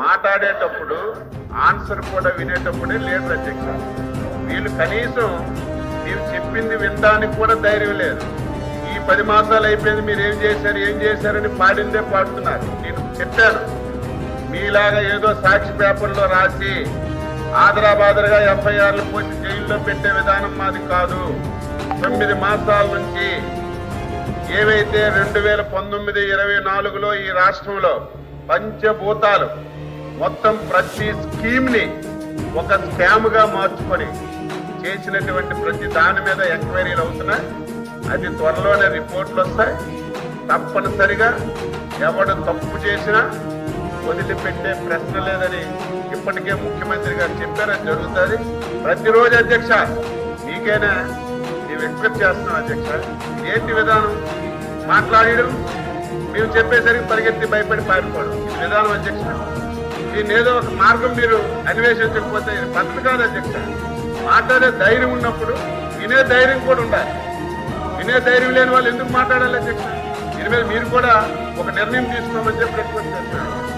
మాట్లాడేటప్పుడు ఆన్సర్ కూడా వినేటప్పుడే లేదు అధ్యక్ష వీళ్ళు కనీసం మీరు చెప్పింది వినడానికి కూడా ధైర్యం లేదు. ఈ పది మాసాలు అయిపోయింది మీరు ఏం చేశారు ఏం చేశారని పాడిందే పాడుతున్నారు. నేను చెప్పాను. మీలాగా ఏదో సాక్షి పేపర్లో రాసి ఆదరాబాదరగా ఎఫ్ఐఆర్లు పోసి జైల్లో పెట్టే విధానం మాది కాదు. తొమ్మిది మాసాల నుంచి ఏవైతే రెండు వేల పంతొమ్మిది ఇరవై నాలుగులో ఈ రాష్ట్రంలో పంచభూతాలు మొత్తం ప్రతి స్కీమ్ని ఒక స్కామ్గా మార్చుకొని చేసినటువంటి ప్రతి దాని మీద ఎంక్వైరీలు అవుతున్నాయి అది త్వరలోనే రిపోర్ట్లు వస్తాయి. తప్పనిసరిగా ఎవడు తప్పు చేసినా వదిలిపెట్టే ప్రశ్న లేదని ఇప్పటికే ముఖ్యమంత్రి గారు చెప్పారు అది జరుగుతుంది. ప్రతిరోజు అధ్యక్ష మీకైనా నేను ఎక్స్పెక్ట్ చేస్తున్నాను అధ్యక్ష. ఏంటి విధానం? మాట్లాడడం. మేము చెప్పేసరికి పరిగెత్తి భయపడి పారిపోవడం. విధానం అధ్యక్ష. దీన్ని ఏదో ఒక మార్గం మీరు అన్వేషించకపోతే పద్ధతి కాదు అధ్యక్ష మాట్లాడే ధైర్యం ఉన్నప్పుడు వినే ధైర్యం కూడా ఉండాలి. వినే ధైర్యం లేని వాళ్ళు ఎందుకు మాట్లాడాలి అధ్యక్ష దీని మీద మీరు కూడా ఒక నిర్ణయం తీసుకోమని చెప్పి రిక్వెస్ట్ చేస్తున్నాను